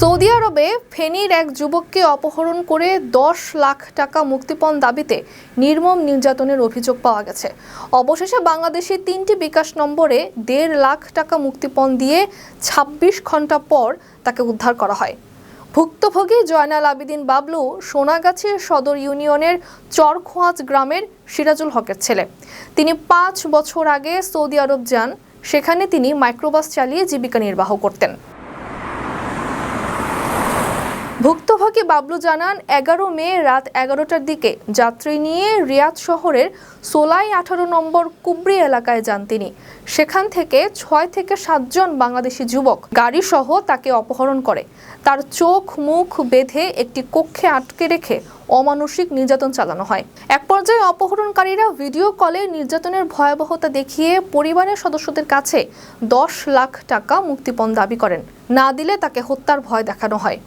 Saudi আরবে ফেনীর এক যুবককে অপহরণ করে দশ লাখ টাকা মুক্তিপণ দাবিতে নির্মম নির্যাতনের অভিযোগ পাওয়া গেছে। অবশেষে বাংলাদেশে তিনটি বিকাশ নম্বরে দেড় লাখ টাকা মুক্তিপণ দিয়ে ২৬ ঘণ্টা পর তাকে উদ্ধার করা হয়। ভুক্তভোগী জয়নাল আবিদিন বাবলু সোনাগাছি সদর ইউনিয়নের চরখোয়াজ গ্রামের সিরাজুল হকের ছেলে। তিনি পাঁচ বছর আগে সৌদি আরব যান, সেখানে তিনি মাইক্রোবাস চালিয়ে জীবিকা নির্বাহ করতেন। ভুক্তভোগী বাবলু জানান, এগারো মে রাত এগারোটার দিকে যাত্রী নিয়ে রিয়াদ শহরের সোলাই আঠারো নম্বর কুবরি এলাকায় যান তিনি। সেখান থেকে ছয় থেকে সাতজন বাংলাদেশি যুবক গাড়ি সহ তাকে অপহরণ করে। তার চোখ, মুখ বেঁধে একটি কক্ষে আটকে রেখে অমানসিক নির্যাতন চালানো হয়। এক পর্যায়ে অপহরণকারীরা ভিডিও কলে নির্যাতনের ভয়াবহতা দেখিয়ে পরিবারের সদস্যদের কাছে দশ লাখ টাকা মুক্তিপণ দাবি করেন। না দিলে তাকে হত্যার ভয় দেখানো হয়।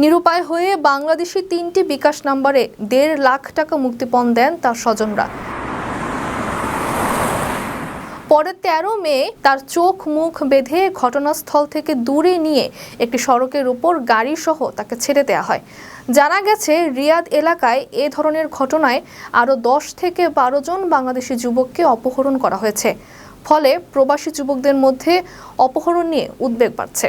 নিরুপায় হয়ে বাংলাদেশি তিনটি বিকাশ নাম্বারে দেড় লাখ টাকা মুক্তিপণ দেন তার স্বজনরা। পরে তেরো মে তার চোখ মুখ বেঁধে ঘটনাস্থল থেকে দূরে নিয়ে একটি সড়কের উপর গাড়ি সহ তাকে ছেড়ে দেওয়া হয়। জানা গেছে, রিয়াদ এলাকায় এ ধরনের ঘটনায় আরও দশ থেকে বারো জন বাংলাদেশি যুবককে অপহরণ করা হয়েছে। ফলে প্রবাসী যুবকদের মধ্যে অপহরণ নিয়ে উদ্বেগ বাড়ছে।